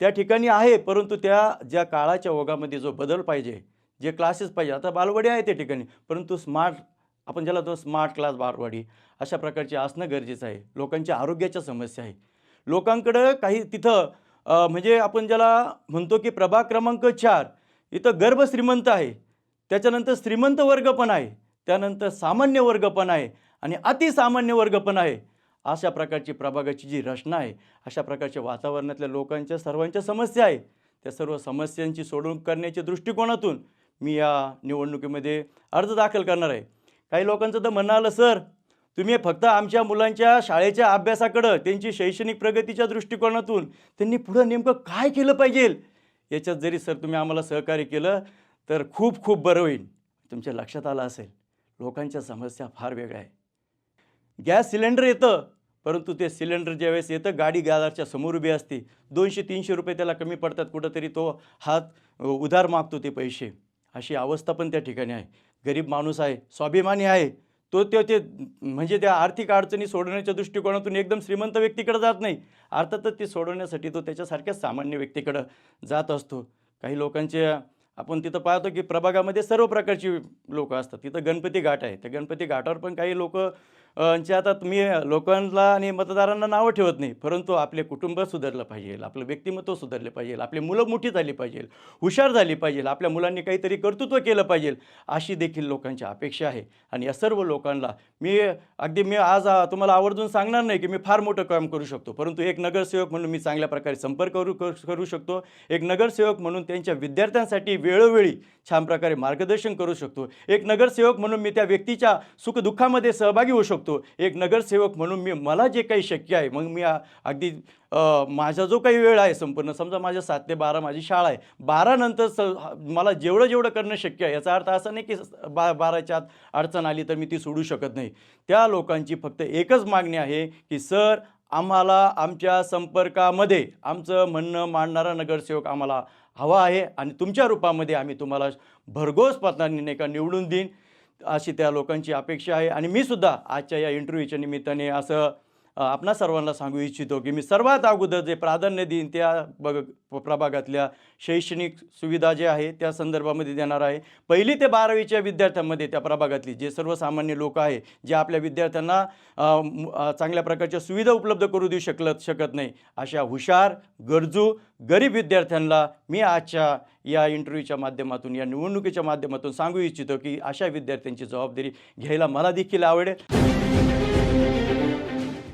त्या ठिकाणी आहे परंतु त्या ज्या काळाच्या ओघामध्ये जो बदल पाहिजे जे क्लासेस पाहिजे आता बालवाडी आहे त्या ठिकाणी परंतु स्मार्ट आपण ज्याला तो स्मार्ट क्लास बालवाडी अशा प्रकारचे असणं गरजेचं आहे. लोकांच्या आरोग्याच्या समस्या आहे. लोकांकडं काही तिथं म्हणजे आपण ज्याला म्हणतो की प्रभाग क्रमांक चार इथं गर्भ श्रीमंत आहे. त्याच्यानंतर श्रीमंत वर्ग पण आहे. त्यानंतर सामान्य वर्ग पण आहे. आणि अतिसामान्य वर्ग पण आहे. अशा प्रकारची प्रभागाची जी रचना आहे अशा प्रकारच्या वातावरणातल्या लोकांच्या सर्वांच्या समस्या आहे. त्या सर्व समस्यांची सोडवणूक करण्याच्या दृष्टिकोनातून मी या निवडणुकीमध्ये अर्ज दाखल करणार आहे. काही लोकांचं तर म्हणणं आलं सर तुम्ही फक्त आमच्या मुलांच्या शाळेच्या अभ्यासाकडं त्यांची शैक्षणिक प्रगतीच्या दृष्टिकोनातून त्यांनी पुढं नेमकं काय केलं पाहिजे? याच्यात जरी सर तुम्ही आम्हाला सहकार्य केलं तर खूप खूप बरं होईल. तुमच्या लक्षात आलं असेल लोकांच्या समस्या फार वेगळ्या आहे गॅस सिलेंडर येतं परंतु ते सिलेंडर ज्यावेळेस येतं गाडी गॅलरच्या समोर उभी असते. दोनशे तीनशे रुपये त्याला कमी पडतात. कुठंतरी तो हात उधार मागतो ते पैसे. अशी अवस्था पण त्या ठिकाणी आहे. गरीब माणूस आहे स्वाभिमानी आहे. तो ते ते म्हणजे त्या आर्थिक अडचणी सोडवण्याच्या दृष्टिकोनातून एकदम श्रीमंत व्यक्तीकडे जात नाही. अर्थातच ते सोडवण्यासाठी तो त्याच्यासारख्या सामान्य व्यक्तीकडं जात असतो. काही लोकांचे आपण तिथं पाहतो की प्रभागामध्ये सर्व प्रकारची लोकं असतात. तिथं गणपती घाट आहे. त्या गणपती घाटावर पण काही लोक जे म्हणजे आता तुम्ही लोकांना आणि मतदारांना नावं ठेवत नाही परंतु आपले कुटुंब सुधारलं पाहिजे आपलं व्यक्तिमत्व सुधारलं पाहिजे आपली मुलं मोठी झाली पाहिजे हुशार झाली पाहिजे आपल्या मुलांनी काहीतरी कर्तृत्व केलं पाहिजे अशी देखील लोकांची अपेक्षा आहे. आणि या सर्व लोकांना मी अगदी मी आज तुम्हाला आवर्जून सांगणार नाही की मी फार मोठं काम करू शकतो परंतु एक नगरसेवक म्हणून मी चांगल्या प्रकारे संपर्क करू करू करू शकतो. एक नगरसेवक म्हणून त्यांच्या विद्यार्थ्यांसाठी वेळोवेळी छान प्रकारे मार्गदर्शन करू शकतो. एक नगरसेवक म्हणून मी त्या व्यक्तीच्या सुखदुःखामध्ये सहभागी होऊ शकतो. एक नगरसेवक म्हणून मी मला जे काही शक्य आहे मग मी अगदी माझा जो काही वेळ आहे संपूर्ण समजा माझ्या सात ते बारा माझी शाळा आहे बारानंतर स मला जेवढं जेवढं करणं शक्य आहे याचा अर्थ असा नाही की बा बाराच्या आत अडचण आली तर मी ती सोडू शकत नाही. त्या लोकांची फक्त एकच मागणी आहे की सर आम्हाला आमच्या संपर्कामध्ये आमचं म्हणणं मांडणारा नगरसेवक आम्हाला हवा आहे आणि तुमच्या रूपामध्ये आम्ही तुम्हाला भरघोस पत्रांनी नाही का निवडून देईन. अशी त्या लोकांची अपेक्षा आहे. आणि मी सुद्धा आजच्या या इंटरव्ह्यूच्या निमित्ताने असं आपणा सर्वांना सांगू इच्छितो की मी सर्वात अगोदर जे प्राधान्य देईन त्या बग प्रभागातल्या शैक्षणिक सुविधा जे आहे त्या संदर्भामध्ये देणार आहे. पहिली ते बारावीच्या विद्यार्थ्यांमध्ये त्या प्रभागातली जे सर्वसामान्य लोक आहे जे आपल्या विद्यार्थ्यांना चांगल्या प्रकारच्या सुविधा उपलब्ध करू देऊ शकलत शकत नाही अशा हुशार गरजू गरीब विद्यार्थ्यांना मी आजच्या या इंटरव्ह्यूच्या माध्यमातून या निवडणुकीच्या माध्यमातून सांगू इच्छितो की अशा विद्यार्थ्यांची जबाबदारी घ्यायला मला देखील आवडेल.